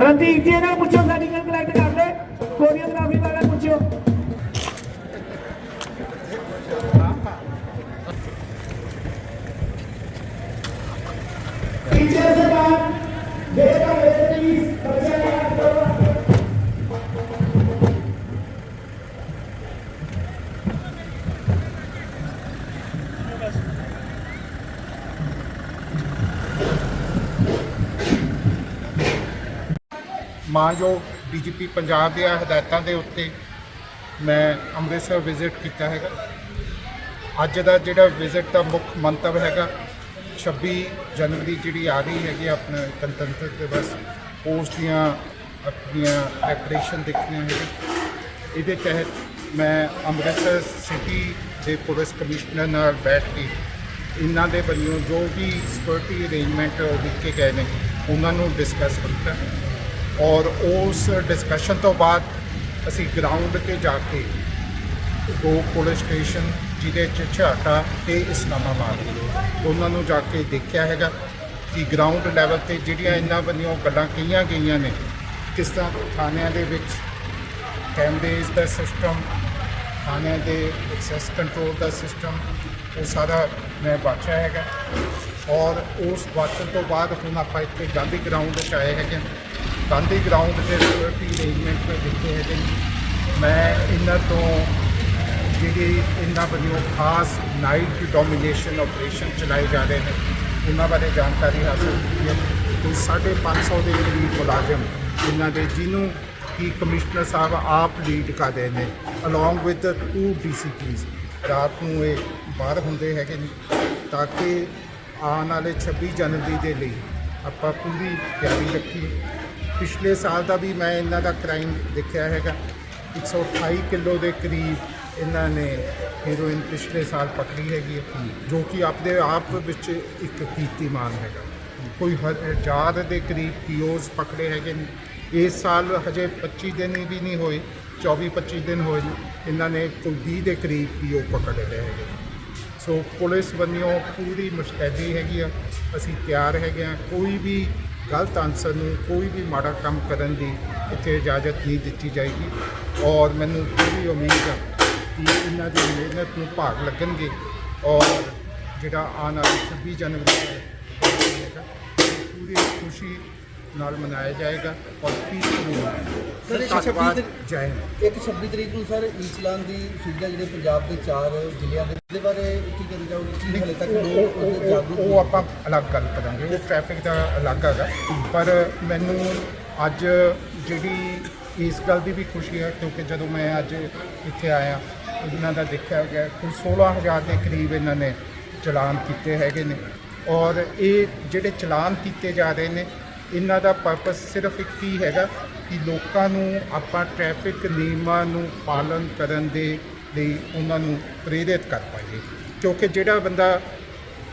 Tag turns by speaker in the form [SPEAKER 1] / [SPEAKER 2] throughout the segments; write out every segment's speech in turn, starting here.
[SPEAKER 1] ਪ੍ਰਤੀਕ ਜੀ ਇਹਨਾਂ ਨੂੰ ਪੁੱਛੋ ਮੈਡੀਕਲ ਕਲੈਕਟ ਕਰ ਲੈ ਕੋਰੀਓਗ੍ਰਾਫੀ
[SPEAKER 2] ਮਾਨਯੋਗ ਡੀਜੀਪੀ ਪੰਜਾਬ ਦੀਆਂ ਹਦਾਇਤਾਂ ਦੇ ਉੱਤੇ ਮੈਂ ਅੰਮ੍ਰਿਤਸਰ ਵਿਜ਼ਿਟ ਕੀਤਾ ਹੈਗਾ। ਅੱਜ ਦਾ ਜਿਹੜਾ ਵਿਜ਼ਿਟ ਦਾ ਮੁੱਖ ਮੰਤਵ ਹੈਗਾ 26 ਜਨਵਰੀ ਜਿਹੜੀ ਆ ਰਹੀ ਹੈਗੀ ਆ ਆਪਣਾ ਗਣਤੰਤਰ ਦਿਵਸ, ਉਸ ਦੀਆਂ ਆਪਣੀਆਂ ਪ੍ਰੈਪਰੇਸ਼ਨ ਦੇਖਣੀਆਂ ਹੈਗੀ ਇਹਦੇ ਤਹਿਤ ਮੈਂ ਅੰਮ੍ਰਿਤਸਰ ਸਿਟੀ ਦੇ ਪੁਲਿਸ ਕਮਿਸ਼ਨਰ ਨਾਲ ਬੈਠ ਕੇ ਇਹਨਾਂ ਦੇ ਵੱਲੋਂ ਜੋ ਵੀ ਸਿਕਿਉਰਿਟੀ ਅਰੇਂਜਮੈਂਟ ਦਿੱਤੇ ਗਏ ਨੇ, ਉਹਨਾਂ ਨੂੰ ਡਿਸਕਸ ਕੀਤਾ। ਔਰ ਉਸ ਡਿਸਕਸ਼ਨ ਤੋਂ ਬਾਅਦ ਅਸੀਂ ਗਰਾਊਂਡ ਤੇ ਜਾ ਕੇ ਦੋ ਪੁਲਿਸ ਸਟੇਸ਼ਨ ਜਿਹਦੇ ਚ ਛਾਟਾ ਤੇ ਇਸਲਾਮਾਬਾਦ ਉਹਨਾਂ ਨੂੰ ਜਾ ਕੇ ਦੇਖਿਆ ਹੈਗਾ ਕਿ ਗਰਾਊਂਡ ਲੈਵਲ ਤੇ ਜਿਹੜੀਆਂ ਇਹਨਾਂ ਬੰਨਿਓ ਗੱਲਾਂ ਕਹੀਆਂ ਗਈਆਂ ਨੇ, ਕਿਸ ਤਰ੍ਹਾਂ ਥਾਣਿਆਂ ਦੇ ਵਿੱਚ ਕੈਮਰੇਜ਼ ਦਾ ਸਿਸਟਮ ਥਾਣਿਆਂ ਦੇ ਐਕਸੈਸ ਕੰਟਰੋਲ ਦਾ ਸਿਸਟਮ ਉਹ ਸਾਰਾ ਮੈਂ ਵਾਚਿਆ ਹੈਗਾ ਔਰ ਉਸ ਵਾਚਣ ਤੋਂ ਬਾਅਦ ਹੁਣ ਆਪਾਂ ਇੱਥੇ ਗਾਂਧੀ ਗਰਾਊਂਡ 'ਚ ਆਏ ਹੈਗੇ ਹਾਂ। ਗਾਂਧੀ ਗਰਾਊਂਡ ਦੇ ਸਿਕਿਉਰਿਟੀ ਅਰੇਂਜਮੈਂਟ ਮੈਂ ਦੇਖੇ ਹੈਗੇ ਨੇ। ਮੈਂ ਇਹਨਾਂ ਤੋਂ, ਜਿਹੜੀ ਇਹਨਾਂ ਵੱਲੋਂ ਖਾਸ ਨਾਈਟ ਡੋਮੀਨੇਸ਼ਨ ਆਪਰੇਸ਼ਨ ਚਲਾਏ ਜਾ ਰਹੇ ਨੇ, ਉਹਨਾਂ ਬਾਰੇ ਜਾਣਕਾਰੀ ਹਾਸਲ ਕੀਤੀ ਹੈ। ਕੋਈ 550 ਦੇ ਕਰੀਬ ਮੁਲਾਜ਼ਮ ਇਹਨਾਂ ਦੇ, ਜਿਹਨੂੰ ਕਿ ਕਮਿਸ਼ਨਰ ਸਾਹਿਬ ਆਪ ਲੀਡ ਕਰ ਰਹੇ ਨੇ ਅਲੋਂਗ ਵਿਦ ਟੂ ਡੀਸੀਪੀਸ ਰਾਤ ਨੂੰ ਇਹ ਬਾਹਰ ਹੁੰਦੇ ਹੈਗੇ ਨੇ, ਤਾਂ ਕਿ ਆਉਣ ਵਾਲੇ 26 ਜਨਵਰੀ ਦੇ ਲਈ ਆਪਾਂ ਪੂਰੀ ਤਿਆਰੀ ਰੱਖੀ ਪਿਛਲੇ ਸਾਲ ਦਾ ਵੀ ਮੈਂ ਇਹਨਾਂ ਦਾ ਕ੍ਰਾਈਮ ਦੇਖਿਆ ਹੈਗਾ। 128 ਕਿਲੋ ਦੇ ਕਰੀਬ ਇਹਨਾਂ ਨੇ ਹੀਰੋਇਨ ਪਿਛਲੇ ਸਾਲ ਪਕੜੀ ਹੈਗੀ ਹੈ, ਜੋ ਕਿ ਆਪਦੇ ਆਪ ਵਿੱਚ ਇੱਕ ਕੀਰਤੀਮਾਨ ਹੈਗਾ। ਕੋਈ ਹਜ਼ਾਰ ਦੇ ਕਰੀਬ ਪੀਓਜ਼ ਪਕੜੇ ਹੈਗੇ ਨੇ। ਇਸ ਸਾਲ ਹਜੇ 25 ਦਿਨ ਹੀ ਵੀ ਨਹੀਂ ਹੋਏ 24 25 ਦਿਨ ਹੋਏ ਨੇ। ਇਹਨਾਂ ਨੇ ਕੋਈ 20 ਦੇ ਕਰੀਬ ਪੀਓ ਪਕੜ ਲਏ ਹੈਗੇ। ਸੋ ਪੁਲਿਸ ਵੱਲੋਂ ਪੂਰੀ ਮੁਸ਼ਤੈਦੀ ਹੈਗੀ ਆ। ਅਸੀਂ ਤਿਆਰ ਹੈਗੇ ਆ। ਕੋਈ ਵੀ ਗਲਤ ਅਨਸਰ ਨੂੰ ਕੋਈ ਵੀ ਮਾੜਾ ਕੰਮ ਕਰਨ ਦੀ ਇੱਥੇ ਇਜਾਜ਼ਤ ਨਹੀਂ ਦਿੱਤੀ ਜਾਏਗੀ। ਔਰ ਮੈਨੂੰ ਪੂਰੀ ਉਮੀਦ ਆ ਕਿ ਇਹਨਾਂ ਦੀ ਮਿਹਨਤ ਨੂੰ ਭਾਗ ਲੱਗਣਗੇ। ਔਰ ਜਿਹੜਾ ਆਉਣ ਵਾਲੀ 26 ਜਨਵਰੀ ਦਾ ਪੂਰੀ ਖੁਸ਼ੀ ਨਾਲ ਮਨਾਇਆ ਜਾਏਗਾ। ਔਰ ਪੀਸਫੁਲੀ
[SPEAKER 3] ਸਰ, ਇੱਕ
[SPEAKER 2] ਮਨਾਇਆ
[SPEAKER 3] ਛੱਬੀ
[SPEAKER 2] ਧੰਨਵਾਦ
[SPEAKER 3] ਤਰੀਕ-
[SPEAKER 2] ਜੈ ਹਿੰਦ।
[SPEAKER 3] ਇੱਕ 26 ਤਰੀਕ ਨੂੰ ਸਰ ਈਸਲਾਮ ਦੀ ਸ਼ਹੀਦਾਂ ਜਿਹੜੇ ਪੰਜਾਬ ਦੇ ਚਾਰ ਜ਼ਿਲ੍ਹਿਆਂ ਦੇ ਦੇ ਬਾਰੇ ਕੀ ਕਰੀ ਜਾਊਗੀ ਕੀ ਹਲੇ ਤੱਕ
[SPEAKER 2] ਉਹ-
[SPEAKER 3] ਲੋਕ
[SPEAKER 2] ਉਹ-
[SPEAKER 3] ਉਹਦੇ
[SPEAKER 2] ਉਹ-
[SPEAKER 3] ਜਾਗਰੂਕ
[SPEAKER 2] ਉਹ ਆਪਾਂ ਅਲੱਗ ਗੱਲ ਕਰਾਂਗੇ। ਉਹ ਟ੍ਰੈਫਿਕ ਦਾ ਅਲੱਗ ਹੈਗਾ। ਪਰ ਮੈਨੂੰ ਅੱਜ ਜਿਹੜੀ ਇਸ ਗੱਲ ਦੀ ਵੀ ਖੁਸ਼ੀ ਹੈ ਕਿਉਂਕਿ ਜਦੋਂ ਮੈਂ ਅੱਜ ਇੱਥੇ ਆਇਆ ਇਹਨਾਂ ਦਾ ਦੇਖਿਆ ਗਿਆ ਕੋਈ 16000 ਦੇ ਕਰੀਬ ਇਹਨਾਂ ਨੇ ਚਲਾਨ ਕੀਤੇ ਹੈਗੇ ਨੇ। ਔਰ ਇਹ ਜਿਹੜੇ ਚਲਾਨ ਕੀਤੇ ਜਾ ਰਹੇ ਨੇ ਇਹਨਾਂ ਦਾ ਪਰਪਸ ਸਿਰਫ ਇੱਕ ਹੀ ਹੈਗਾ ਕਿ ਲੋਕਾਂ ਨੂੰ ਆਪਾਂ ਟ੍ਰੈਫਿਕ ਨਿਯਮਾਂ ਨੂੰ ਪਾਲਨ ਕਰਨ ਦੇ ਲਈ ਉਹਨਾਂ ਨੂੰ ਪ੍ਰੇਰਿਤ ਕਰ ਪਾਈਏ। ਕਿਉਂਕਿ ਜਿਹੜਾ ਬੰਦਾ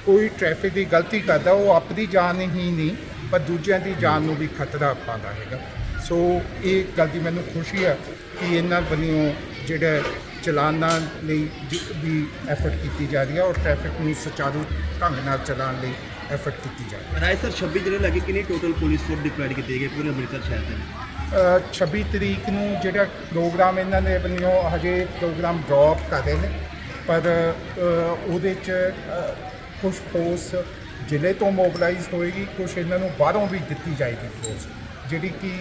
[SPEAKER 2] ਕੋਈ ਟ੍ਰੈਫਿਕ ਦੀ ਗਲਤੀ ਕਰਦਾ, ਉਹ ਆਪਣੀ ਜਾਨ ਹੀ ਨਹੀਂ, ਪਰ ਦੂਜਿਆਂ ਦੀ ਜਾਨ ਨੂੰ ਵੀ ਖਤਰਾ ਪਾਉਂਦਾ ਹੈਗਾ। ਸੋ ਇਹ ਗੱਲ ਦੀ ਮੈਨੂੰ ਖੁਸ਼ੀ ਆ ਕਿ ਇਹਨਾਂ ਵੱਲੋਂ ਜਿਹੜਾ ਚਲਾਨਾਂ ਲਈ ਜ- ਵੀ ਐਫਰਟ ਕੀਤੀ ਜਾ ਰਹੀ ਹੈ ਔਰ ਟ੍ਰੈਫਿਕ ਨੂੰ ਸੁਚਾਰੂ ਢੰਗ ਨਾਲ ਚਲਾਉਣ ਲਈ ਐਫਰਟ ਕੀਤੀ ਜਾ ਰਹੀ ਹੈ
[SPEAKER 4] ਰਾਏ ਸਰ 26 ਜਿਹੜੇ ਲੱਗੇ ਕਿੰਨੀ ਟੋਟਲ ਪੁਲਿਸ ਫੋਰਸ ਡਿਪਲੋਇਡ ਕੀਤੀ ਗਈ ਪੂਰੇ ਅੰਮ੍ਰਿਤਸਰ ਸ਼ਹਿਰ ਦੇ ਵਿੱਚ?
[SPEAKER 2] ਅ, 26 ਤਰੀਕ ਨੂੰ ਜਿਹੜਾ ਪ੍ਰੋਗਰਾਮ ਇਹਨਾਂ ਦੇ ਵੱਲੋਂ ਹਜੇ ਪ੍ਰੋਗਰਾਮ ਡ੍ਰੌਪ ਕਰ ਰਹੇ ਨੇ ਪਰ ਅ, ਉਹਦੇ ਚ ਕੁਝ ਫੋਰਸ ਜ਼ਿਲ੍ਹੇ ਤੋਂ ਮੋਬਿਲਾਈਜ਼ ਹੋਏਗੀ ਕੁਝ ਇਹਨਾਂ ਨੂੰ ਬਾਹਰੋਂ ਵੀ ਦਿੱਤੀ ਜਾਏਗੀ ਫੋਰਸ ਜਿਹੜੀ ਕਿ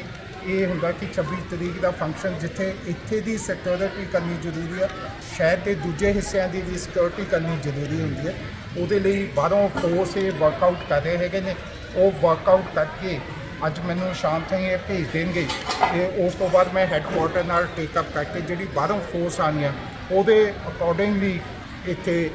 [SPEAKER 2] ਇਹ ਹੁੰਦਾ ਕਿ 26 ਤਰੀਕ ਦਾ ਫੰਕਸ਼ਨ ਜਿੱਥੇ ਇੱਥੇ ਦੀ ਸਿਕਿਉਰਿਟੀ ਕਰਨੀ ਜ਼ਰੂਰੀ ਹੈ ਸ਼ਹਿਰ ਦੇ ਦੂਜੇ ਹਿੱਸਿਆਂ ਦੀ ਵੀ ਸਿਕਿਉਰਿਟੀ ਕਰਨੀ ਜ਼ਰੂਰੀ ਹੁੰਦੀ ਹੈ। ਉਹਦੇ ਲਈ ਬਾਹਰੋਂ ਫੋਰਸ ਇਹ ਵਰਕਆਊਟ ਕਰ ਰਹੇ ਹੈਗੇ ਨੇ। ਉਹ ਵਰਕਆਊਟ ਕਰਕੇ ਅੱਜ ਮੈਨੂੰ ਸ਼ਾਮ ਤਾਈਂ ਇਹ ਭੇਜ ਦੇਣਗੇ। ਤੇ ਉਸ ਤੋਂ ਬਾਅਦ ਮੈਂ ਹੈੱਡਕੁਆਟਰ ਨਾਲ ਟੇਕਅਪ ਕਰਕੇ ਜਿਹੜੀ ਬਾਹਰੋਂ ਫੋਰਸ ਆਉਣੀਆਂ, ਉਹਦੇ ਅਕੋਰਡਿੰਗਲੀ ਇੱਥੇ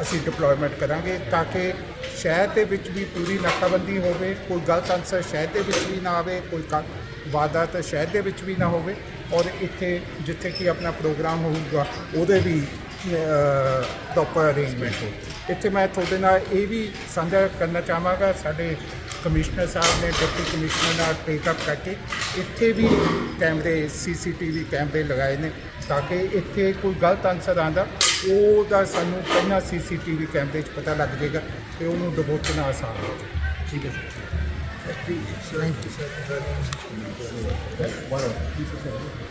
[SPEAKER 2] ਅਸੀਂ ਡਿਪਲੋਇਮੈਂਟ ਕਰਾਂਗੇ ਤਾਂ ਕਿ ਸ਼ਹਿਰ ਦੇ ਵਿੱਚ ਵੀ ਪੂਰੀ ਨਾਕਾਬੰਦੀ ਹੋਵੇ, ਕੋਈ ਗਲਤ ਅਨਸਰ ਸ਼ਹਿਰ ਦੇ ਵਿੱਚ ਵੀ ਨਾ ਆਵੇ, ਕੋਈ ਕ- ਵਾਰਦਾਤ ਸ਼ਹਿਰ ਦੇ ਵਿੱਚ ਵੀ ਨਾ ਹੋਵੇ। ਔਰ ਇੱਥੇ ਜਿੱਥੇ ਕਿ ਆਪਣਾ ਪ੍ਰੋਗਰਾਮ ਹੋਊਗਾ, ਉਹਦੇ ਵੀ ਪ੍ਰੋਪਰ ਅਰੇਂਜਮੈਂਟ ਹੋ। ਇੱਥੇ ਮੈਂ ਤੁਹਾਡੇ ਨਾਲ ਇਹ ਵੀ ਸਾਂਝਾ ਕਰਨਾ ਚਾਹਾਂਗਾ, ਸਾਡੇ ਕਮਿਸ਼ਨਰ ਸਾਹਿਬ ਨੇ, ਡਿਪਟੀ ਕਮਿਸ਼ਨਰ ਨਾਲ ਟੇਕਅਪ ਕਰਕੇ ਇੱਥੇ ਵੀ ਕੈਮਰੇ ਸੀਸੀਟੀਵੀ ਕੈਮਰੇ ਲਗਾਏ ਨੇ ਤਾਂ ਕਿ ਇੱਥੇ ਕੋਈ ਗਲਤ ਅਨਸਰ ਆਂਦਾ ਉਹਦਾ ਸਾਨੂੰ ਪਹਿਲਾਂ ਸੀਸੀਟੀਵੀ ਕੈਮਰੇ 'ਚ ਪਤਾ ਲੱਗ ਜਾਏਗਾ ਤੇ ਉਹਨੂੰ ਦਬੋਚਣਾ ਆਸਾਨ ਹੋ ਜਾਏ
[SPEAKER 4] ਠੀਕ ਹੈ ਸਰ
[SPEAKER 3] ਥੈਂਕ ਯੂ ਸਰ